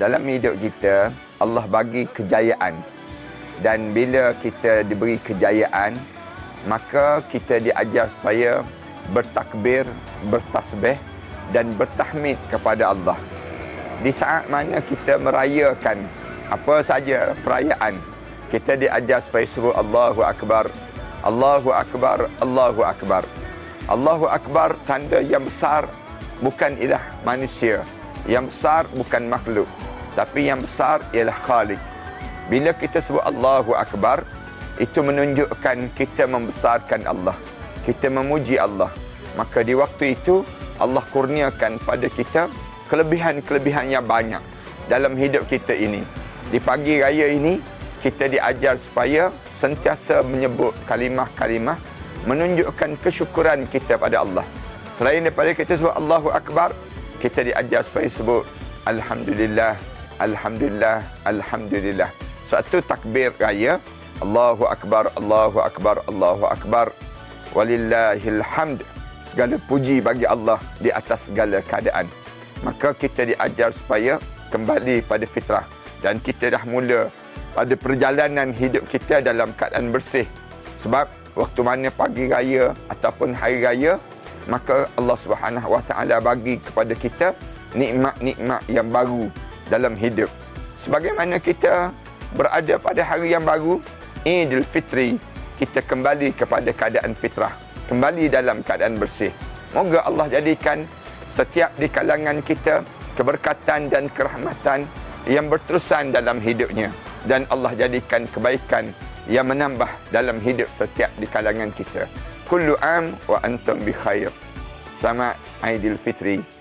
dalam hidup kita Allah bagi kejayaan dan bila kita diberi kejayaan maka kita diajar supaya bertakbir, bertasbih dan bertahmid kepada Allah. Di saat mana kita merayakan apa saja perayaan, kita diajar supaya sebut Allahu Akbar, Allahu Akbar, Allahu Akbar. Allahu Akbar tanda yang besar bukan ilah manusia. Yang besar bukan makhluk. Tapi yang besar ialah Khalik. Bila kita sebut Allahu Akbar, itu menunjukkan kita membesarkan Allah. Kita memuji Allah. Maka di waktu itu, Allah kurniakan pada kita kelebihan-kelebihan yang banyak dalam hidup kita ini. Di pagi raya ini, kita diajar supaya sentiasa menyebut kalimah-kalimah menunjukkan kesyukuran kita pada Allah. Selain daripada kita sebut Allahu Akbar, kita diajar supaya sebut Alhamdulillah, Alhamdulillah, Alhamdulillah. Satu takbir raya, Allahu Akbar, Allahu Akbar, Allahu Akbar. Walillahil hamd. Segala puji bagi Allah di atas segala keadaan. Maka kita diajar supaya kembali pada fitrah. Dan kita dah mula pada perjalanan hidup kita dalam keadaan bersih. Sebab waktu mana pagi raya ataupun hari raya, maka Allah Subhanahu Wa Taala bagi kepada kita nikmat-nikmat yang baru dalam hidup. Sebagaimana kita berada pada hari yang baru, Idul Fitri, kita kembali kepada keadaan fitrah, kembali dalam keadaan bersih. Moga Allah jadikan setiap di kalangan kita keberkatan dan kerahmatan yang berterusan dalam hidupnya dan Allah jadikan kebaikan yang menambah dalam hidup setiap di kalangan kita. Kullu am wa antum bi khair. Selamat Aidil Fitri